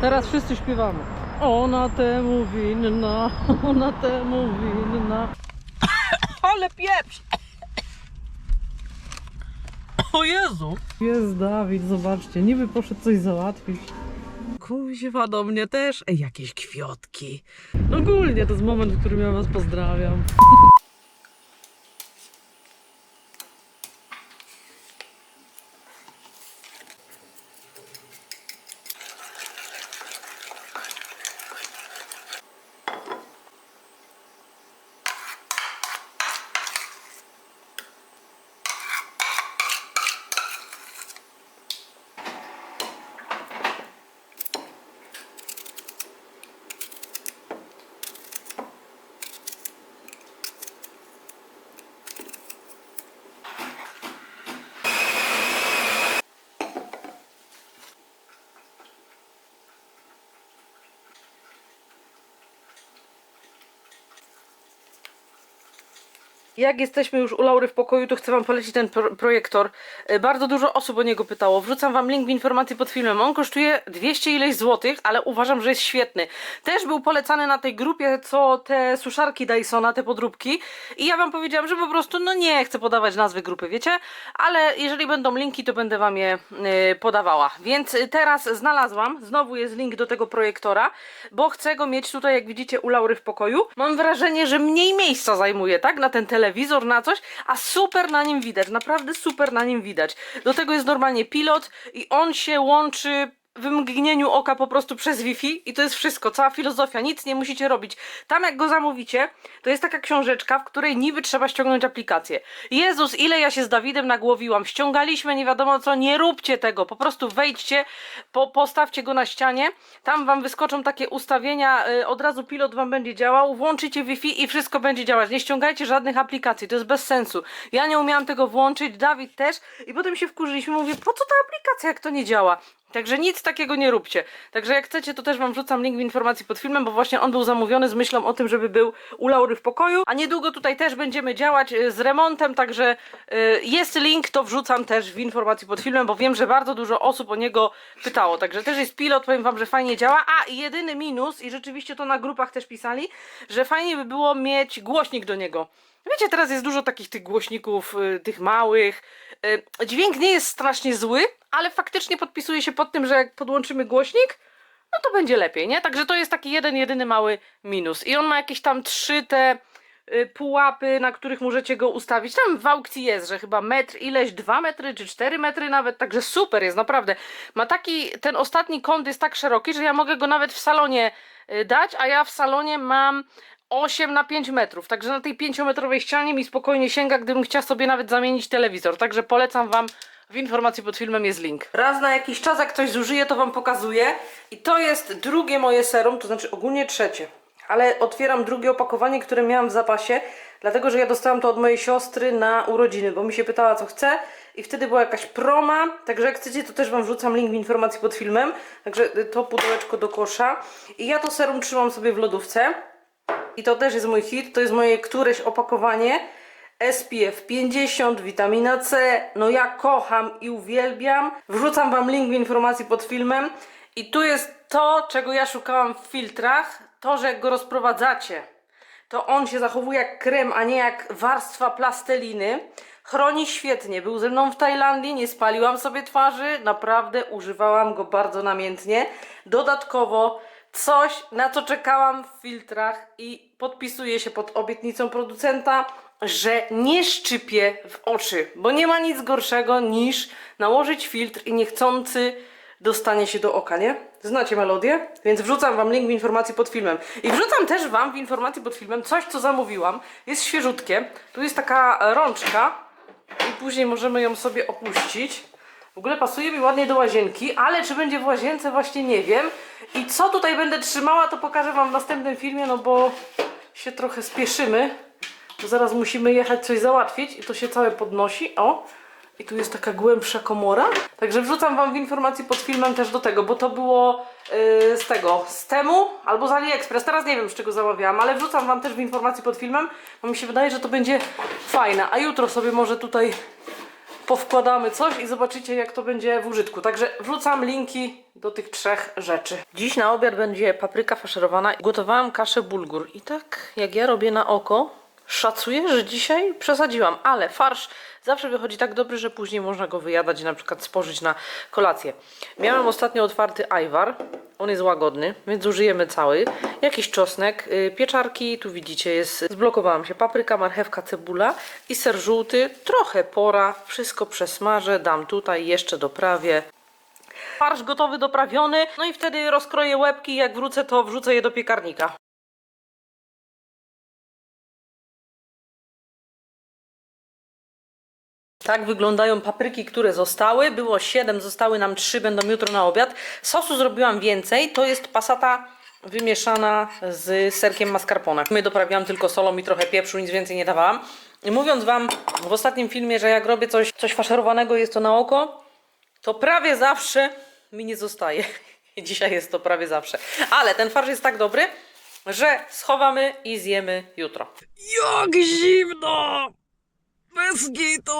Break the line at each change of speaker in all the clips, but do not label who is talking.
Teraz wszyscy śpiewamy. Ona temu winna, ona temu winna.
Ale pieprz! O Jezu!
Jest Dawid, zobaczcie, niby poszedł coś załatwić.
Kuźwa do mnie też. Ej, jakieś kwiotki.
Ogólnie to jest moment, w którym ja was pozdrawiam. Jak jesteśmy już u Laury w pokoju, to chcę Wam polecić ten pro projektor. E, Bardzo dużo osób o niego pytało. Wrzucam Wam link w informacji pod filmem. On kosztuje 200 ileś złotych, ale uważam, że jest świetny. Też był polecany na tej grupie, co te suszarki Dysona, te podróbki. I ja Wam powiedziałam, że po prostu, no nie chcę podawać nazwy grupy, wiecie? Ale jeżeli będą linki, to będę Wam je e, podawała. Więc e, teraz znalazłam, znowu jest link do tego projektora, bo chcę go mieć tutaj, jak widzicie, u Laury w pokoju. Mam wrażenie, że mniej miejsca zajmuje, tak? Na ten telewizor, na coś, a super na nim widać, naprawdę super na nim widać. Do tego jest normalnie pilot i on się łączy w mgnieniu oka po prostu przez Wi-Fi i to jest wszystko, cała filozofia, nic nie musicie robić. Tam jak go zamówicie, to jest taka książeczka, w której niby trzeba ściągnąć aplikację. Jezus, ile ja się z Dawidem nagłowiłam, ściągaliśmy nie wiadomo co, nie róbcie tego, po prostu wejdźcie, po, postawcie go na ścianie, tam wam wyskoczą takie ustawienia, y, od razu pilot wam będzie działał, włączycie Wi-Fi i wszystko będzie działać. Nie ściągajcie żadnych aplikacji, to jest bez sensu. Ja nie umiałam tego włączyć, Dawid też i potem się wkurzyliśmy, mówię, po co ta aplikacja, jak to nie działa? Także nic takiego nie róbcie. Także jak chcecie, to też wam wrzucam link w informacji pod filmem, bo właśnie on był zamówiony z myślą o tym, żeby był u Laury w pokoju. A niedługo tutaj też będziemy działać y, z remontem, także y, jest link, to wrzucam też w informacji pod filmem, bo wiem, że bardzo dużo osób o niego pytało. Także też jest pilot, powiem wam, że fajnie działa. A i jedyny minus, i rzeczywiście to na grupach też pisali, że fajnie by było mieć głośnik do niego. Wiecie, teraz jest dużo takich tych głośników, y, tych małych. Dźwięk nie jest strasznie zły, ale faktycznie podpisuje się pod tym, że jak podłączymy głośnik, no to będzie lepiej, nie? Także to jest taki jeden, jedyny mały minus. I on ma jakieś tam trzy te y, pułapy, na których możecie go ustawić. Tam w aukcji jest, że chyba metr ileś, dwa metry czy cztery metry nawet, także super jest, naprawdę. Ma taki, ten ostatni kąt jest tak szeroki, że ja mogę go nawet w salonie y, dać, a ja w salonie mam 8 na 5 metrów, także na tej 5-metrowej ścianie mi spokojnie sięga, gdybym chciała sobie nawet zamienić telewizor, także polecam Wam, w informacji pod filmem jest link. Raz na jakiś czas, jak ktoś zużyje, to Wam pokazuję. I to jest drugie moje serum, to znaczy ogólnie trzecie, ale otwieram drugie opakowanie, które miałam w zapasie, dlatego, że ja dostałam to od mojej siostry na urodziny, bo mi się pytała, co chce. I wtedy była jakaś proma, także jak chcecie, to też Wam wrzucam link w informacji pod filmem, także y, to pudełeczko do kosza. I ja to serum trzymam sobie w lodówce, i to też jest mój hit, to jest moje któreś opakowanie SPF 50, witamina C, no ja kocham i uwielbiam. Wrzucam Wam link w informacji pod filmem i tu jest to, czego ja szukałam w filtrach, to, że jak go rozprowadzacie, to on się zachowuje jak krem, a nie jak warstwa plasteliny. Chroni świetnie, był ze mną w Tajlandii, nie spaliłam sobie twarzy, naprawdę używałam go bardzo namiętnie. Dodatkowo coś, na co czekałam w filtrach i podpisuję się pod obietnicą producenta, że nie szczypie w oczy, bo nie ma nic gorszego niż nałożyć filtr i niechcący dostanie się do oka, nie? Znacie melodię? Więc wrzucam Wam link w informacji pod filmem. I wrzucam też Wam w informacji pod filmem coś, co zamówiłam. Jest świeżutkie. Tu jest taka rączka i później możemy ją sobie opuścić. W ogóle pasuje mi ładnie do łazienki, ale czy będzie w łazience właśnie nie wiem. I co tutaj będę trzymała, to pokażę Wam w następnym filmie, no bo się trochę spieszymy. Zaraz musimy jechać coś załatwić i to się całe podnosi. O! I tu jest taka głębsza komora. Także wrzucam Wam w informacji pod filmem też do tego, bo to było yy, z tego, z temu albo z AliExpress. Teraz nie wiem z czego zamawiałam, ale wrzucam Wam też w informacji pod filmem, bo mi się wydaje, że to będzie fajne. A jutro sobie może tutaj
powkładamy coś i zobaczycie jak to będzie w użytku. Także wrzucam linki do tych trzech rzeczy. Dziś na obiad będzie papryka faszerowana. Gotowałam kaszę bulgur i tak jak ja robię na oko, szacuję, że dzisiaj przesadziłam, ale farsz zawsze wychodzi tak dobry, że później można go wyjadać i na przykład spożyć na kolację. Miałam ostatnio otwarty ajwar, on jest łagodny, więc użyjemy cały. Jakiś czosnek, yy, pieczarki, tu widzicie jest, zblokowałam się, papryka, marchewka, cebula i ser żółty, trochę pora, wszystko przesmażę, dam tutaj, jeszcze doprawię. Farsz gotowy, doprawiony, no i wtedy rozkroję łebki, jak wrócę to wrzucę je do piekarnika. Tak wyglądają papryki, które zostały. Było 7, zostały nam 3, będą jutro na obiad. Sosu zrobiłam więcej. To jest pasata wymieszana z serkiem mascarpone. My doprawiałam tylko solą i trochę pieprzu, nic więcej nie dawałam. I mówiąc Wam w ostatnim filmie, że jak robię coś, coś faszerowanego, jest to na oko, to prawie zawsze mi nie zostaje. Dzisiaj jest to prawie zawsze. Ale ten farsz jest tak dobry, że schowamy i zjemy jutro.
Jak zimno! Bez gitu!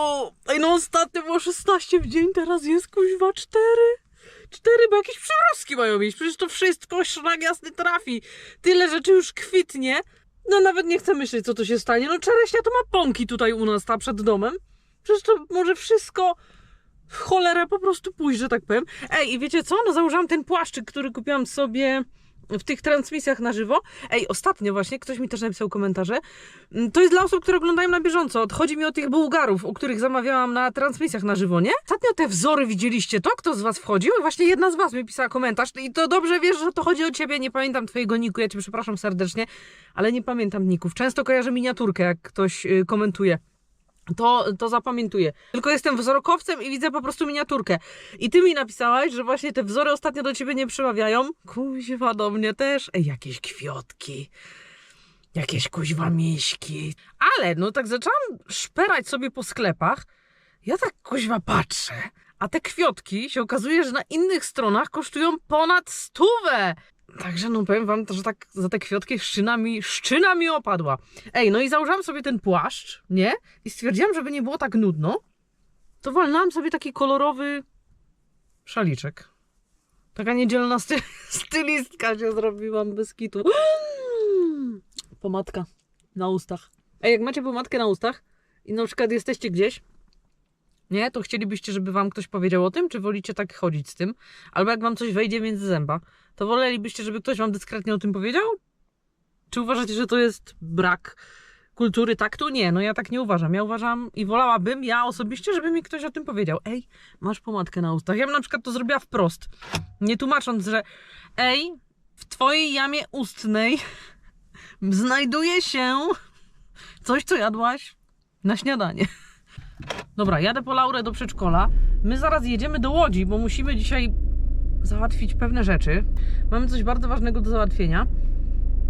Ej, no ostatnio było 16 w dzień, teraz jest kuźwa 4. 4, bo jakieś przymrozki mają mieć. Przecież to wszystko szlak jasny trafi. Tyle rzeczy już kwitnie. No nawet nie chcę myśleć, co tu się stanie. No czereśnia to ma pąki tutaj u nas, ta przed domem. Przecież to może wszystko w cholerę po prostu pójść, że tak powiem. Ej, i wiecie co? No założyłam ten płaszczyk, który kupiłam sobie w tych transmisjach na żywo. Ej, ostatnio właśnie ktoś mi też napisał komentarze. Mm, To jest dla osób, które oglądają na bieżąco. Chodzi mi o tych Bułgarów, o których zamawiałam na transmisjach na żywo, nie? Ostatnio te wzory widzieliście to? Kto z was wchodził? Właśnie jedna z was mi pisała komentarz i to dobrze wiesz, że to chodzi o ciebie. Nie pamiętam twojego niku, ja cię przepraszam serdecznie, ale nie pamiętam ników. Często kojarzę miniaturkę, jak ktoś y, komentuje to, to zapamiętuję. Tylko jestem wzrokowcem i widzę po prostu miniaturkę. I ty mi napisałaś, że właśnie te wzory ostatnio do ciebie nie przemawiają. Kuźwa do mnie też. Ej, jakieś kwiotki. Jakieś kuźwa miśki. Ale no tak zaczęłam szperać sobie po sklepach. Ja tak kuźwa patrzę. A te kwiotki się okazuje, że na innych stronach kosztują ponad stówę. Także no powiem wam, że tak za te kwiotki szczyna mi, szczyna mi opadła. Ej, no i założyłam sobie ten płaszcz, nie? I stwierdziłam, żeby nie było tak nudno, to walnęłam sobie taki kolorowy szaliczek. Taka niedzielna sty stylistka się zrobiłam bez kitu. Pomadka na ustach. Ej, jak macie pomadkę na ustach i na przykład jesteście gdzieś, nie, to chcielibyście, żeby wam ktoś powiedział o tym, czy wolicie tak chodzić z tym? Albo jak wam coś wejdzie między zęba, to wolelibyście, żeby ktoś wam dyskretnie o tym powiedział? Czy uważacie, że to jest brak kultury taktu? Nie, no ja tak nie uważam. Ja uważam i wolałabym, ja osobiście, żeby mi ktoś o tym powiedział. Ej, masz pomadkę na ustach. Ja bym na przykład to zrobiła wprost. Nie tłumacząc, że ej, w twojej jamie ustnej znajduje się coś, co jadłaś na śniadanie. Dobra, jadę po Laurę do przedszkola. My zaraz jedziemy do Łodzi, bo musimy dzisiaj załatwić pewne rzeczy. Mamy coś bardzo ważnego do załatwienia.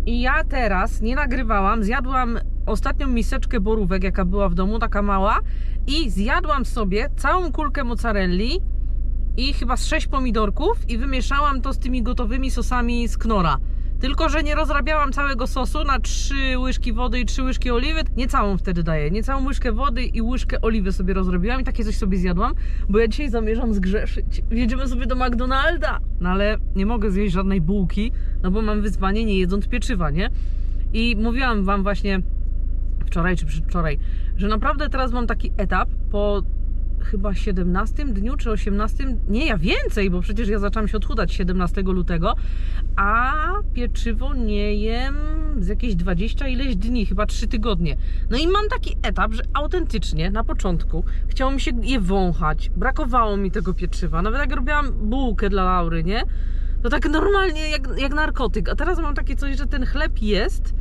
I ja teraz nie nagrywałam, zjadłam ostatnią miseczkę borówek, jaka była w domu, taka mała, i zjadłam sobie całą kulkę mozzarelli i chyba z sześć pomidorków i wymieszałam to z tymi gotowymi sosami z knora. Tylko, że nie rozrabiałam całego sosu na trzy łyżki wody i trzy łyżki oliwy. Nie całą wtedy daję. Nie całą łyżkę wody i łyżkę oliwy sobie rozrobiłam i takie coś sobie zjadłam, bo ja dzisiaj zamierzam zgrzeszyć. Jedziemy sobie do McDonalda. No ale nie mogę zjeść żadnej bułki, no bo mam wyzwanie nie jedząc pieczywa, nie? I mówiłam wam właśnie wczoraj czy przedwczoraj, że naprawdę teraz mam taki etap po chyba 17 dniu czy 18, nie ja więcej, bo przecież ja zaczęłam się odchudać 17 lutego, a pieczywo nie jem z jakieś 20 ileś dni, chyba 3 tygodnie. No i mam taki etap, że autentycznie na początku chciało mi się je wąchać, brakowało mi tego pieczywa, nawet jak robiłam bułkę dla Laury, nie? To tak normalnie jak, jak narkotyk, a teraz mam takie coś, że ten chleb jest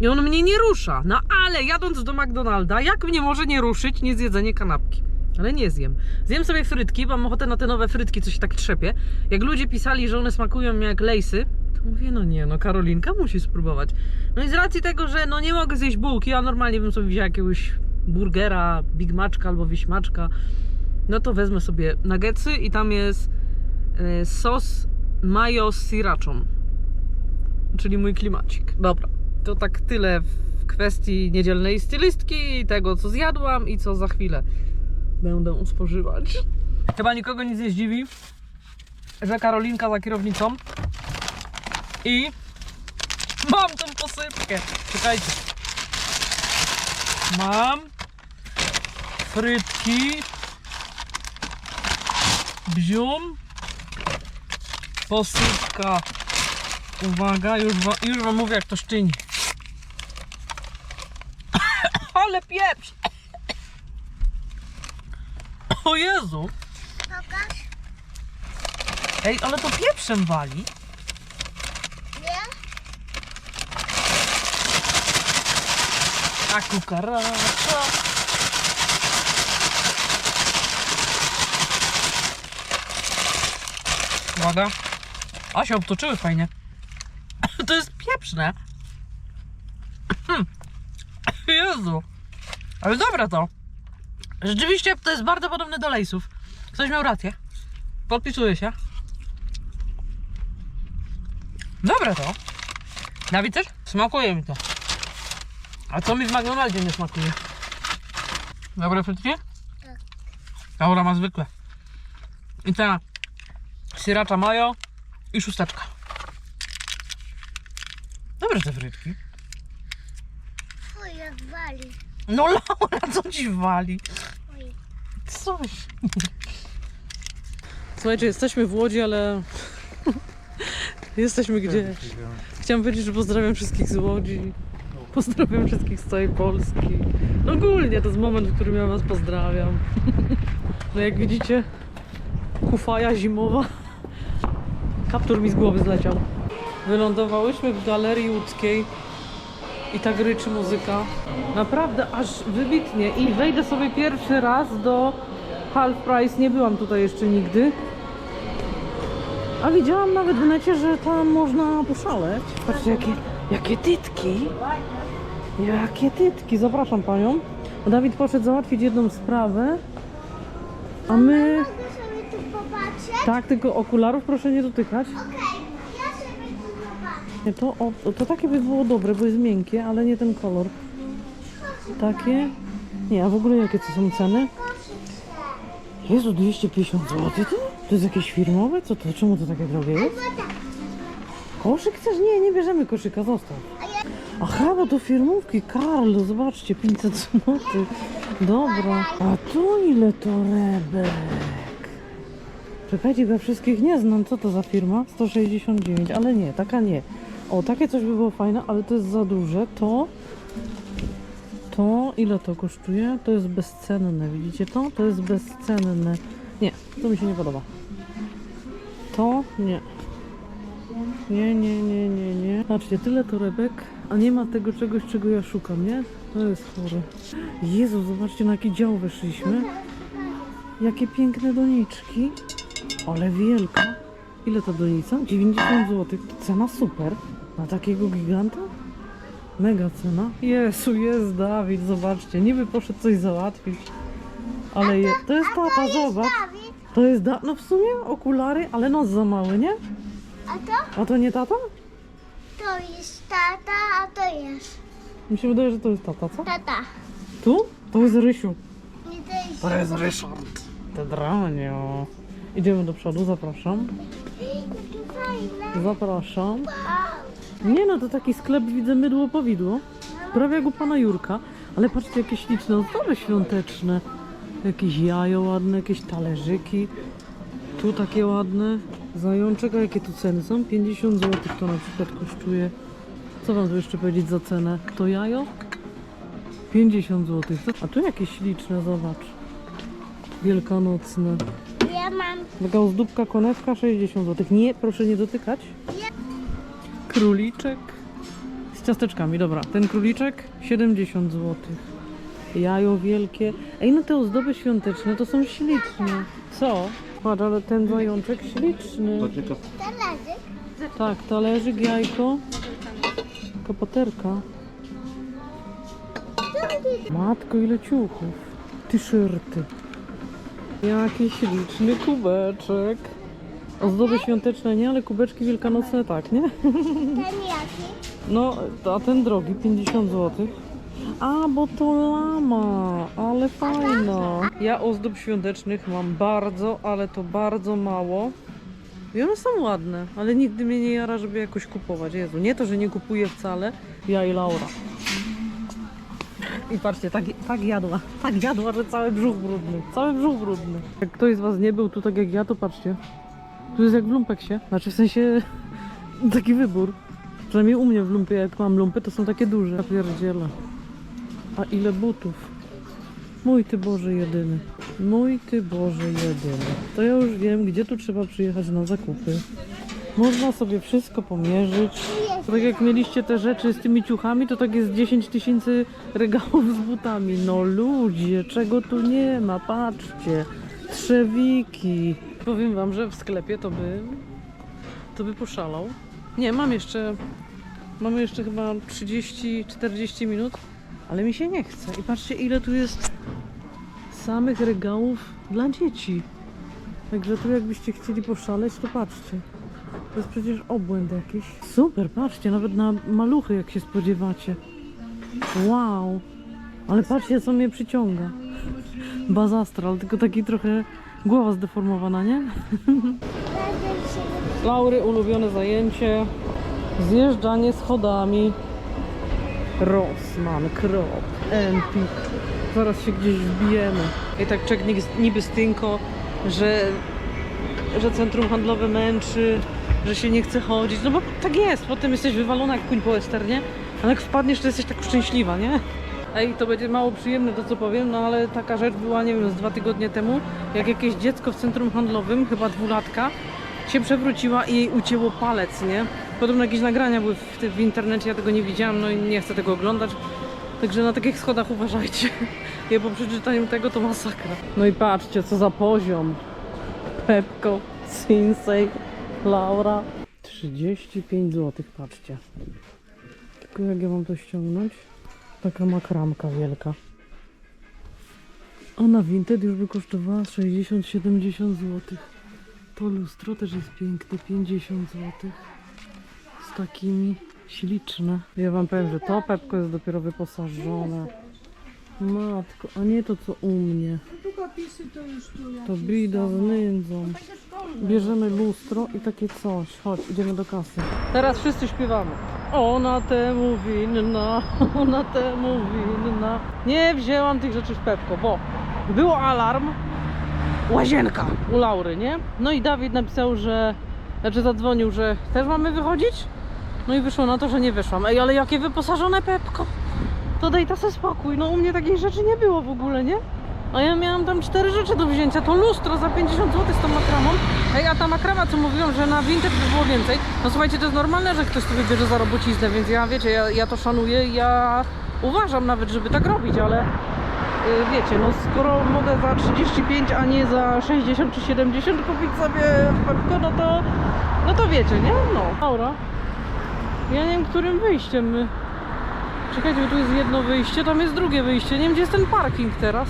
i on mnie nie rusza. No ale jadąc do McDonalda, jak mnie może nie ruszyć niezjedzenie kanapki? Ale nie zjem. Zjem sobie frytki, bo mam ochotę na te nowe frytki, co się tak trzepie. Jak ludzie pisali, że one smakują jak lejsy, to mówię, no nie, no Karolinka musi spróbować. No i z racji tego, że no nie mogę zjeść bułki, a normalnie bym sobie wzięła jakiegoś burgera, Big Maczka albo Wiśmaczka, no to wezmę sobie nuggetsy i tam jest e, sos mayo z. Czyli mój klimacik. Dobra, to tak tyle w kwestii niedzielnej stylistki, tego co zjadłam i co za chwilę będę spożywać. Chyba nikogo nic nie zdziwi, że Karolinka za kierownicą i mam tą posypkę. Czekajcie. Mam frytki, bzium, posypka. Uwaga, już, wa, już wam mówię jak to szczyni. Ale pieprz! O Jezu!
Pokaż.
Ej, ale to pieprzem wali.
Nie?
A kukaracza. Uwaga. A się obtoczyły fajnie. To jest pieprzne. Jezu. Ale dobre to. Rzeczywiście to jest bardzo podobne do lejsów. Ktoś miał rację. Podpisuję się. Dobre to. Dawid też? Smakuje mi to. A co mi w McDonaldzie nie smakuje? Dobre frytki?
Tak.
Laura ma zwykle. I ta syracza mayo i szósteczka. Dobre te frytki.
Oj, jak wali.
No Laura, co ci wali? Coś. Słuchajcie, jesteśmy w Łodzi, ale jesteśmy gdzieś. Chciałam powiedzieć, że pozdrawiam wszystkich z Łodzi. Pozdrawiam wszystkich z całej Polski. No ogólnie to jest moment, w którym ja was pozdrawiam. No jak widzicie, kufaja zimowa. Kaptur mi z głowy zleciał. Wylądowałyśmy w Galerii Łódzkiej i tak ryczy muzyka. Naprawdę aż wybitnie. I wejdę sobie pierwszy raz do Half Price. Nie byłam tutaj jeszcze nigdy. A widziałam nawet w necie, że tam można poszaleć. Patrzcie, jakie, jakie tytki. Jakie tytki. Zapraszam panią. Dawid poszedł załatwić jedną sprawę. A my...
Mogę sobie tu popatrzeć?
Tak, tylko okularów proszę nie dotykać.
Okej, zobaczę.
Nie, to, o, to takie by było dobre, bo jest miękkie, ale nie ten kolor. Takie? Nie, a w ogóle jakie to są ceny? Jezu, 250 zł to? To jest jakieś firmowe? Co to? Czemu to takie drogie jest? Koszyk chcesz? Nie, nie bierzemy koszyka, zostaw. Aha, bo to firmówki, Karl, zobaczcie, 500 zł. Dobra. A tu ile to rebek? Czekajcie, ja wszystkich nie znam. Co to za firma? 169, ale nie, taka nie. O, takie coś by było fajne, ale to jest za duże. To... To ile to kosztuje? To jest bezcenne, widzicie to? To jest bezcenne. Nie, to mi się nie podoba. To nie. Nie, nie, nie, nie, nie. Patrzcie, tyle torebek, a nie ma tego czegoś, czego ja szukam, nie? To jest chore. Jezu, zobaczcie na jaki dział weszliśmy. Jakie piękne doniczki. Ale wielka. Ile to donica? 90 zł. Cena super. Na takiego giganta? Mega cena. Jezu, jest Dawid, zobaczcie. Niby poszedł coś załatwić. Ale je... to jest tata, zobacz.
Dawid,
To jest da... No w sumie okulary, ale nos za mały, nie?
a to?
A to nie tata?
To jest tata, a to jest
Mi się wydaje, że to jest tata, co?
tata.
Tu? To jest Rysiu.
Nie to jest...
To jest Ryszard. Te dranio. Idziemy do przodu, zapraszam.
Jakie fajne.
Zapraszam.
Wow.
Nie no, to taki sklep widzę mydło powidło. Prawie jak u pana Jurka. Ale patrzcie, jakie śliczne ozdoby świąteczne. Jakieś jajo ładne, jakieś talerzyki. Tu takie ładne. Zajączek, a jakie tu ceny są? 50 zł to na przykład kosztuje. Co wam tu jeszcze powiedzieć za cenę? To jajo? 50 zł. A tu jakieś śliczne, zobacz. Wielkanocne.
Ja mam...
Taka ozdóbka konewka 60 zł. Nie, proszę nie dotykać. Króliczek z ciasteczkami, dobra. Ten króliczek 70 zł. Jajo wielkie. Ej, no te ozdoby świąteczne to są śliczne. Co? Patrz, ale ten zajączek śliczny.
Talerzyk.
Tak, talerzyk, jajko. Kapoterka. Matko, ile ciuchów. T-shirty. Jaki śliczny kubeczek. Ozdoby świąteczne nie, ale kubeczki wielkanocne tak, nie?
Ten jaki?
No, a ten drogi, 50 zł. A, bo to lama, ale fajna. Ja ozdób świątecznych mam bardzo, ale to bardzo mało. I one są ładne, ale nigdy mnie nie jara, żeby jakoś kupować. Jezu, nie to, że nie kupuję wcale. Ja i Laura. I patrzcie, tak, tak jadła. Tak jadła, że cały brzuch brudny. Cały brzuch brudny. Jak ktoś z was nie był tu tak jak ja, to patrzcie. Tu jest jak w lumpeksie. Znaczy w sensie taki wybór. Przynajmniej u mnie w lumpie, jak mam lumpy, to są takie duże. Ja pierdzielę. A ile butów? Mój ty Boże jedyny. Mój ty Boże jedyny. To ja już wiem, gdzie tu trzeba przyjechać na zakupy. Można sobie wszystko pomierzyć. Tak jak mieliście te rzeczy z tymi ciuchami, to tak jest 10 tysięcy regałów z butami. No ludzie, czego tu nie ma? Patrzcie. Trzewiki. Powiem wam, że w sklepie to by... To by poszalał. Nie, mam jeszcze... Mamy jeszcze chyba 30-40 minut, ale mi się nie chce. I patrzcie, ile tu jest samych regałów dla dzieci. Także tu jakbyście chcieli poszaleć, to patrzcie. To jest przecież obłęd jakiś. Super, patrzcie, nawet na maluchy, jak się spodziewacie. Wow. Ale patrzcie, co mnie przyciąga. Bazastral, tylko taki trochę głowa zdeformowana, nie? Laury ulubione zajęcie. Zjeżdżanie schodami. Rossmann, Krop, Empik. Zaraz się gdzieś wbijemy. I tak czek niby stynko, że, że centrum handlowe męczy, że się nie chce chodzić. No bo tak jest, potem jesteś wywalona jak kuń po westernie, ale jak wpadniesz, to jesteś tak szczęśliwa, nie? Ej, to będzie mało przyjemne to co powiem, no ale taka rzecz była, nie wiem, z dwa tygodnie temu, jak jakieś dziecko w centrum handlowym, chyba dwulatka, się przewróciła i jej ucięło palec, nie? Podobno jakieś nagrania były w, w internecie, ja tego nie widziałam, no i nie chcę tego oglądać. Także na takich schodach uważajcie. Ja po przeczytaniu tego to masakra. No i patrzcie, co za poziom. Pepko, Sinsei, Laura. 35 zł, patrzcie. Tylko jak ja mam to ściągnąć? Taka makramka wielka. A na Vinted już by kosztowała 60-70 zł. To lustro też jest piękne, 50 zł. Z takimi śliczne. Ja wam powiem, że to Pepko jest dopiero wyposażone. Matko, a nie to co u mnie. To bida z nędzą. Bierzemy lustro i takie coś. Chodź, idziemy do kasy. Teraz wszyscy śpiewamy. Ona temu winna, ona temu winna. Nie wzięłam tych rzeczy w Pepko, bo było alarm, łazienka u Laury, nie? No i Dawid napisał, że, znaczy zadzwonił, że też mamy wychodzić. No i wyszło na to, że nie wyszłam. Ej, ale jakie wyposażone Pepko. To daj to spokój. No u mnie takiej rzeczy nie było w ogóle, nie? A ja miałam tam cztery rzeczy do wzięcia. To lustro za 50 zł z tą makramą. Ej, a ta makrama, co mówiłam, że na Vinted by było więcej. No słuchajcie, to jest normalne, że ktoś sobie bierze za robociznę, więc ja, wiecie, ja, ja to szanuję ja uważam nawet, żeby tak robić, ale y, wiecie, no skoro mogę za 35, a nie za 60 czy 70 kupić sobie w no to, no to wiecie, nie? No. Laura, ja nie wiem, którym wyjściem my... Czekajcie, bo tu jest jedno wyjście, tam jest drugie wyjście. Nie wiem, gdzie jest ten parking teraz.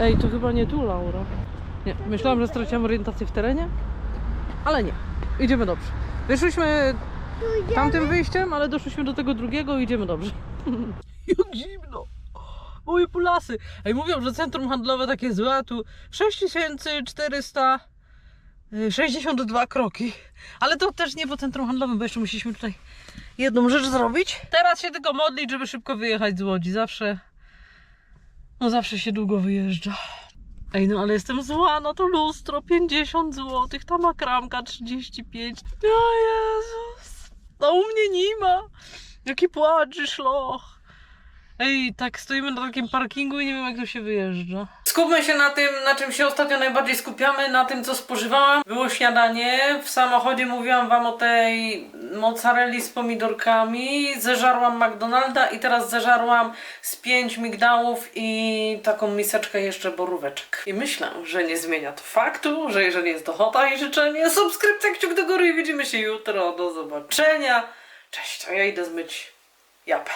Ej, to chyba nie tu, Laura. Nie, myślałam, że straciłam orientację w terenie, ale nie. Idziemy dobrze. Wyszliśmy tamtym wyjściem, ale doszliśmy do tego drugiego i idziemy dobrze. Jak zimno. Moje pulasy. Ej, mówią, że centrum handlowe takie złe, a tu 6462 kroki. Ale to też nie po centrum handlowym, bo jeszcze musieliśmy tutaj jedną rzecz zrobić. Teraz się tylko modlić, żeby szybko wyjechać z Łodzi. Zawsze, no zawsze się długo wyjeżdża. Ej, no ale jestem zła, no to lustro 50 zł, ta makramka 35. O Jezus, no u mnie nie ma. Jaki płacz i szloch. Ej, tak stoimy na takim parkingu i nie wiem jak to się wyjeżdża. Skupmy się na tym, na czym się ostatnio najbardziej skupiamy, na tym co spożywałam. Było śniadanie, w samochodzie mówiłam wam o tej mozzarelli z pomidorkami, zeżarłam McDonalda i teraz zeżarłam z pięć migdałów i taką miseczkę jeszcze boróweczek. I myślę, że nie zmienia to faktu, że jeżeli jest ochota i życzenie, subskrypcja, kciuk do góry i widzimy się jutro. Do zobaczenia. Cześć, a ja idę zmyć japę.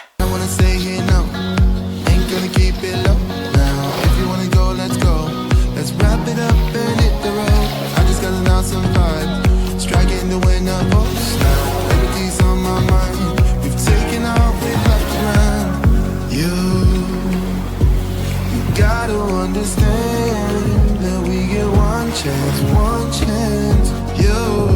gotta understand that we get one chance, one chance. You.